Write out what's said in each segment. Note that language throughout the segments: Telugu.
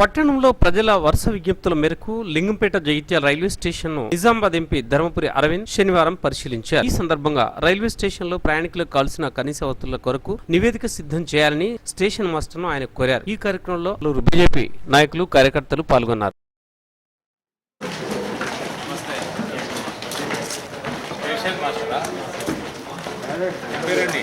పట్టణంలో ప్రజల వరుస విజ్ఞప్తుల మేరకు లింగంపేట జగిత్యాల రైల్వే స్టేషన్ను నిజామాబాద్ ఎంపీ ధర్మపురి అరవింద్ శనివారం పరిశీలించారు. ఈ సందర్భంగా రైల్వే స్టేషన్లో ప్రయాణికులకు కావాల్సిన కనీస వసతుల కొరకు నివేదిక సిద్ధం చేయాలని స్టేషన్ మాస్టర్ను ఆయన కోరారు. ఈ కార్యక్రమంలో పలువురు బీజేపీ నాయకులు కార్యకర్తలు పాల్గొన్నారు. పేరండి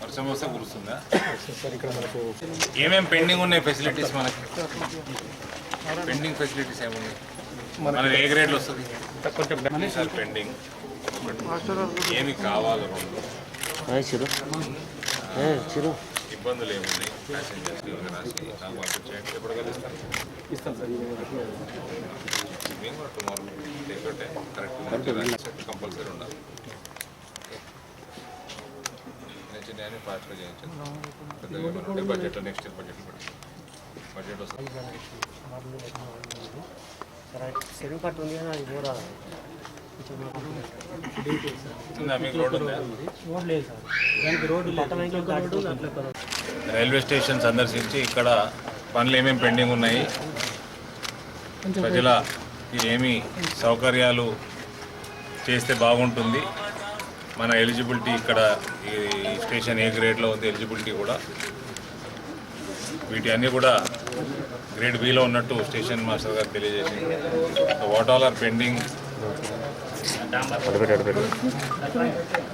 వర్షం వస్తే కురుస్తుందా ఏమేం పెండింగ్ ఉన్నాయి ఫెసిలిటీస్ మనకి? పెండింగ్ ఫెసిలిటీస్ ఏమున్నాయి మనది ఏ గ్రేడ్లో వస్తుంది? పెండింగ్ ఏమి కావాలి రెండు? చిరు. చిరు. ఇబ్బందులు ఏమున్నాయి ప్యాసింజర్స్ రాసి నాకు పంపించేయండి ఎప్పుడు కలుస్తాను ఇస్తాను సార్. మేము కూడా టుమారో కరెక్ట్ కంపల్సరీ ఉండాలి. నేను చిన్న చేయించాను. ఏమన్నా బడ్జెట్లో నెక్స్ట్ ఇయర్ బడ్జెట్ బడ్జెట్ వస్తుంది. చెరువు కట్టు ఉంది కానీ అది కూడా రైల్వే స్టేషన్ సందర్శించి ఇక్కడ పనులు ఏమేమి పెండింగ్ ఉన్నాయి? వారికి ఏమి సౌకర్యాలు చేస్తే బాగుంటుంది. మన ఎలిజిబిలిటీ ఇక్కడ ఈ స్టేషన్ ఏ గ్రేడ్లో ఉంది ఎలిజిబిలిటీ కూడా. వీటి అన్నీ కూడా గ్రేడ్ బిలో ఉన్నట్టు స్టేషన్ మాస్టర్ గారు తెలియజేసింది what all are pending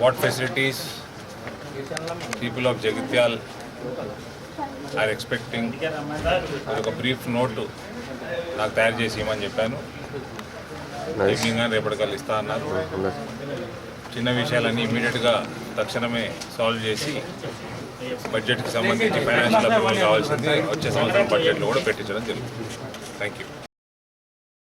what facilities people of Jagtial are expecting ఒక బ్రీఫ్ నోటు నాకు తయారు చేసి ఇవ్వమని చెప్పాను. అని రేపటికల్లా ఇస్తా అన్నారు. చిన్న విషయాలన్నీ ఇమీడియట్గా తక్షణమే సాల్వ్ చేసి బడ్జెట్కి సంబంధించి ఫైనాన్షియల్ అప్రూవల్ కావాల్సింది. వచ్చే సంవత్సరం బడ్జెట్లో కూడా పెట్టించడం జరుగుతుంది. Thank you